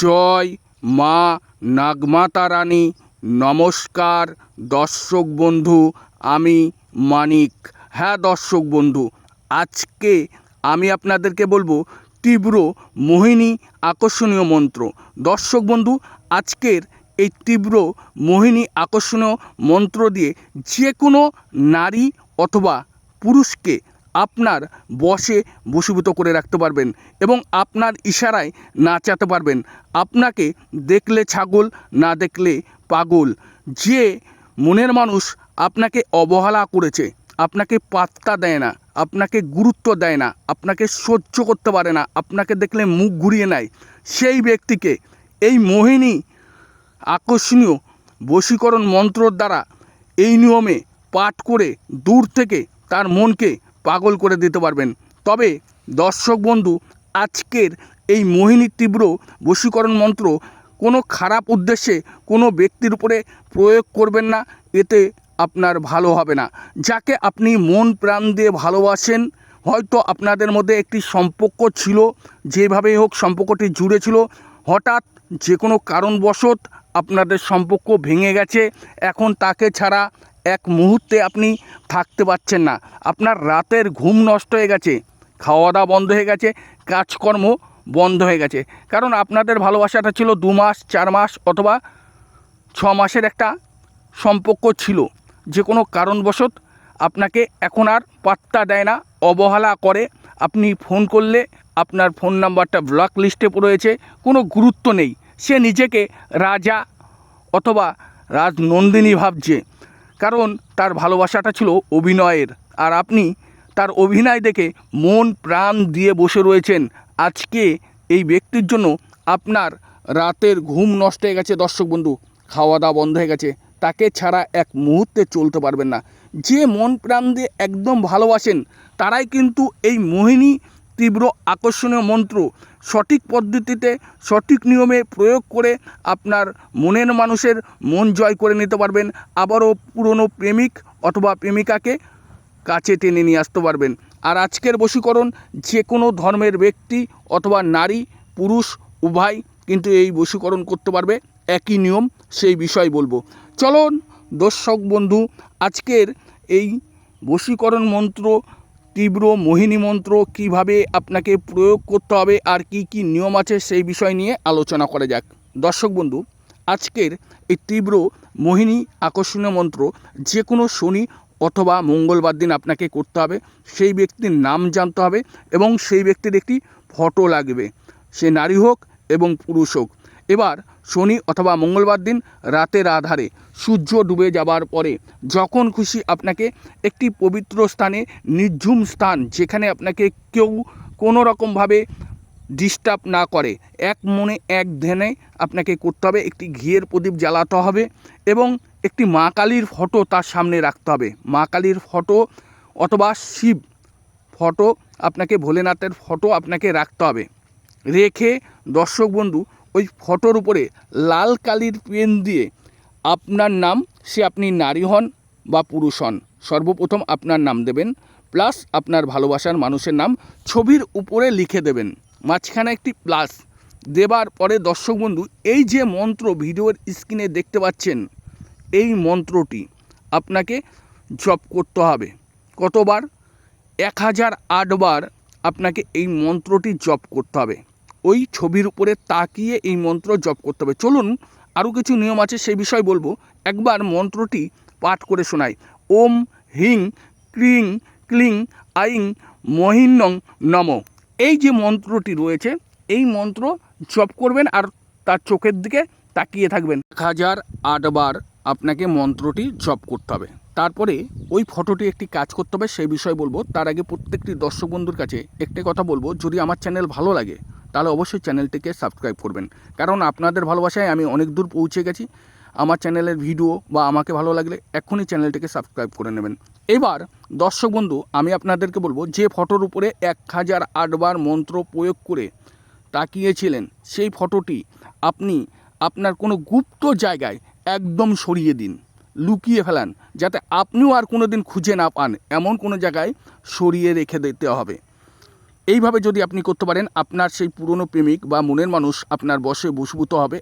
জয় মা নাগমাতা রানী। নমস্কার দর্শক বন্ধু, আমি মানিক। হ্যাঁ দর্শক বন্ধু, আজকে আমি আপনাদেরকে বলব তীব্র মোহিনী আকর্ষণীয় মন্ত্র। দর্শক বন্ধু, আজকের এই তীব্র মোহিনী আকর্ষণীয় মন্ত্র দিয়ে যে কোনো নারী অথবা পুরুষকে আপনার বশে বশীভূত করে রাখতে পারবেন এবং আপনার ইশারায় নাচাতে পারবেন। আপনাকে দেখলে ছাগল, না দেখলে পাগল। যে মনের মানুষ আপনাকে অবহেলা করেছে, আপনাকে পাত্তা দেয় না, আপনাকে গুরুত্ব দেয় না, আপনাকে সহ্য করতে পারে না, আপনাকে দেখলে মুখ ঘুরিয়ে নেয়, সেই ব্যক্তিকে, এই মোহিনী আকর্ষণীয় বশীকরণ মন্ত্রর দ্বারা এই নিয়মে পাঠ করে দূর থেকে তার মনকে পাগল করে দিতে পারবেন। তবে দর্শক বন্ধু, আজকের এই মোহিনী তীব্র বশীকরণ মন্ত্র কোনো খারাপ উদ্দেশ্যে কোনো ব্যক্তির উপরে প্রয়োগ করবেন না, এতে আপনার ভালো হবে না। যাকে আপনি মন প্রাণ দিয়ে ভালোবাসেন, হয়তো আপনাদের মধ্যে একটি সম্পর্ক ছিল, যেভাবেই হোক সম্পর্কটি জুড়ে ছিল, হঠাৎ যে কোনো কারণবশত আপনাদের সম্পর্ক ভেঙে গেছে, এখন তাকে ছাড়া এক মুহূর্তে আপনি থাকতে পারছেন না। আপনার রাতের ঘুম নষ্ট হয়ে গেছে খাওয়া দাওয়া বন্ধ হয়ে গেছে, কাজকর্ম বন্ধ হয়ে গেছে। কারণ আপনাদের ভালোবাসাটা ছিল দু মাস, চার মাস অথবা ছ মাসের একটা সম্পর্ক ছিল। যে কোনো কারণবশত আপনাকে এখন আর পাত্তা দেয় না, অবহেলা করে। আপনি ফোন করলে আপনার ফোন নাম্বারটা ব্লক লিস্টে রয়েছে, কোনো গুরুত্ব নেই। সে নিজেকে রাজা অথবা রাজনন্দিনী ভাবছে। কারণ তার ভালোবাসাটা ছিল অভিনয়ের। আর আপনি তার অভিনয় দেখে মন প্রাণ দিয়ে বসে রয়েছেন। আজকে এই ব্যক্তির জন্য আপনার রাতের ঘুম নষ্ট হয়ে গেছে দর্শক বন্ধু। খাওয়া দাওয়া বন্ধ হয়ে গেছে। তাকে ছাড়া এক মুহূর্তে চলতে পারবেন না। যে মন প্রাণ দিয়ে একদম ভালোবাসেন, তারাই কিন্তু এই মোহিনী তীব্র আকর্ষণীয় মন্ত্র সঠিক পদ্ধতিতে, সঠিক নিয়মে প্রয়োগ করে আপনার মনের মানুষের মন জয় করে নিতে পারবেন। আবারও পুরনো প্রেমিক অথবা প্রেমিকাকে কাছে টেনে নিয়ে আসতে পারবেন। আর আজকের বশীকরণ যে কোনো ধর্মের ব্যক্তি অথবা নারী, পুরুষ, উভয় কিন্তু এই বশীকরণ করতে পারবে। একই নিয়ম, সেই বিষয় বলব। চলুন, দর্শক বন্ধু, আজকের এই বশীকরণ মন্ত্র তীব্র মোহিনী মন্ত্র কীভাবে আপনাকে প্রয়োগ করতে হবে আর কি কি নিয়ম আছে সেই বিষয় নিয়ে আলোচনা করা যাক। দর্শক বন্ধু, আজকের এই তীব্র মোহিনী আকর্ষণীয় মন্ত্র যে কোনো শনি অথবা মঙ্গলবার দিন আপনাকে করতে হবে, সেই ব্যক্তির নাম জানতে হবে এবং সেই ব্যক্তির একটি ফটো লাগবে। সে নারী হোক এবং পুরুষ হোক। এবার শনি অথবা মঙ্গলবার দিন রাতের আধারে সূর্য ডুবে যাবার পরে যখন খুশি আপনাকে একটি পবিত্র স্থানে, নির্ঝুম স্থান যেখানে আপনাকে কেউ কোনো রকমভাবে ডিস্টার্ব না করে, এক মনে এক ধ্যানে আপনাকে করতে হবে, একটি ঘিয়ের প্রদীপ জ্বালাতে হবে এবং একটি মা কালীর ফটো তার সামনে রাখতে হবে। মা কালীর ফটো অথবা শিব ফটো আপনাকে ভোলেনাথের ফটো আপনাকে রাখতে হবে। রেখে দর্শক বন্ধু ওই ফটোর উপরে লাল কালির পেন দিয়ে আপনার নাম, সে আপনি নারী হন বা পুরুষ হন, সর্বপ্রথম আপনার নাম দেবেন, প্লাস আপনার ভালোবাসার মানুষের নাম ছবির উপরে লিখে দেবেন। মাঝখানে একটি প্লাস। দেবার পরে দর্শক বন্ধু, এই যে মন্ত্র ভিডিওর স্ক্রিনে দেখতে পাচ্ছেন, এই মন্ত্রটি আপনাকে জপ করতে হবে। কতবার? এক হাজার আটবার আপনাকে এই মন্ত্রটি জপ করতে হবে। ওই ছবির উপরে তাকিয়ে এই মন্ত্র জপ করতে হবে। চলুন আরও কিছু নিয়ম আছে, সেই বিষয় বলব। একবার মন্ত্রটি পাঠ করে শোনাই। ওম হিং ক্রিং ক্লিং আইং মহিন্নং নম। এই যে মন্ত্রটি রয়েছে, এই মন্ত্র জপ করবেন আর তার চোখের দিকে তাকিয়ে থাকবেন। এক হাজার আটবার আপনাকে মন্ত্রটি জপ করতে হবে। তারপরে ওই ফটোটি একটি কাজ করতে হবে, সেই বিষয় বলব। তার আগে প্রত্যেকটি দর্শক বন্ধুর কাছে একটি কথা বলব। যদি আমার চ্যানেল ভালো লাগে তাহলে অবশ্যই চ্যানেলটিকে সাবস্ক্রাইব করবেন। কারণ আপনাদের ভালোবাসায় আমি অনেক দূর পৌঁছে গেছি। আমার চ্যানেলের ভিডিও বা আমাকে ভালো লাগলে এখনই চ্যানেলটিকে সাবস্ক্রাইব করে নেবেন। এবার, দর্শক বন্ধু, আমি আপনাদেরকে বলব, যে ফটোর উপরে এক হাজার আটবার মন্ত্র প্রয়োগ করে তাকিয়েছিলেন, সেই ফটোটি আপনি আপনার কোনো গুপ্ত জায়গায় একদম সরিয়ে দিন, লুকিয়ে ফেলান, যাতে আপনিও আর কোনো দিন খুঁজে না পান। এমন কোনো জায়গায় সরিয়ে রেখে দিতে হবে। এইভাবে যদি আপনি করতে পারেন, আপনার সেই পুরনো প্রেমিক বা মনের মানুষ আপনার বসে বশীভূত হবে।